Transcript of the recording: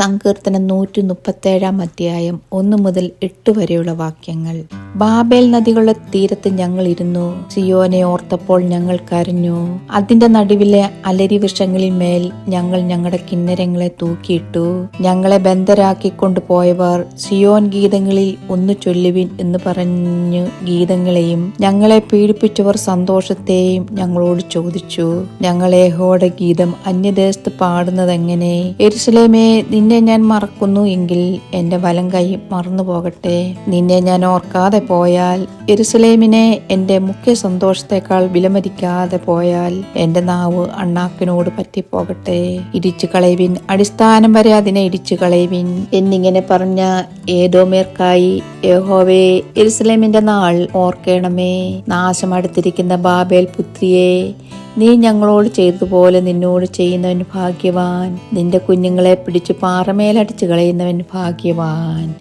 സങ്കീർത്തനം നൂറ്റി മുപ്പത്തേഴാം അധ്യായം ഒന്ന് മുതൽ എട്ട് വരെയുള്ള വാക്യങ്ങൾ. ബാബേൽ നദികളുടെ തീരത്ത് ഞങ്ങൾ ഇരുന്നു. സിയോനെ ഓർത്തപ്പോൾ ഞങ്ങൾ കരഞ്ഞു. അതിന്റെ നടുവിലെ അലരി വൃക്ഷങ്ങളിൽ മേൽ ഞങ്ങൾ ഞങ്ങളുടെ കിന്നരങ്ങളെ തൂക്കിയിട്ടു. ഞങ്ങളെ ബന്ധരാക്കിക്കൊണ്ടു പോയവർ സിയോൻ ഗീതങ്ങളിൽ ഒന്ന് ചൊല്ലുവിൻ എന്ന് പറഞ്ഞു ഗീതങ്ങളെയും ഞങ്ങളെ പീഡിപ്പിച്ചവർ സന്തോഷത്തെയും ഞങ്ങളോട് ചോദിച്ചു. ഞങ്ങളെ ഹോടെ ഗീതം അന്യദേശത്ത് പാടുന്നതെങ്ങനെ? എരുസലേമേ നിന്നെ ഞാൻ മറക്കുന്നു എങ്കിൽ എന്റെ വലം കൈ മറന്നു പോകട്ടെ നിന്നെ ഞാൻ ഓർക്കാതെ പോയാൽ എരുസലേമിനെ എന്റെ മുഖ്യ സന്തോഷത്തെക്കാൾ വിലമതിക്കാതെ പോയാൽ എന്റെ നാവ് അണ്ണാക്കിനോട് പറ്റിപ്പോകട്ടെ. ഇടിച്ചു കളയുവിൻ അടിസ്ഥാനം വരെ അതിനെ ഇടിച്ചു കളയുവിൻ. എന്നിങ്ങനെ പറഞ്ഞ ഏതോമേർക്കായി യഹോവേ എരുസലേമിന്റെ നാൾ ഓർക്കണമേ. നാശം അടുത്തിരിക്കുന്ന ബാബേൽ പുത്രിയെ നീ ഞങ്ങളോട് ചെയ്തതുപോലെ നിന്നോട് ചെയ്യുന്നവൻ ഭാഗ്യവാൻ. നിന്റെ കുഞ്ഞുങ്ങളെ പിടിച്ചു പാറമേലടിച്ചു കളയുന്നവൻ ഭാഗ്യവാൻ.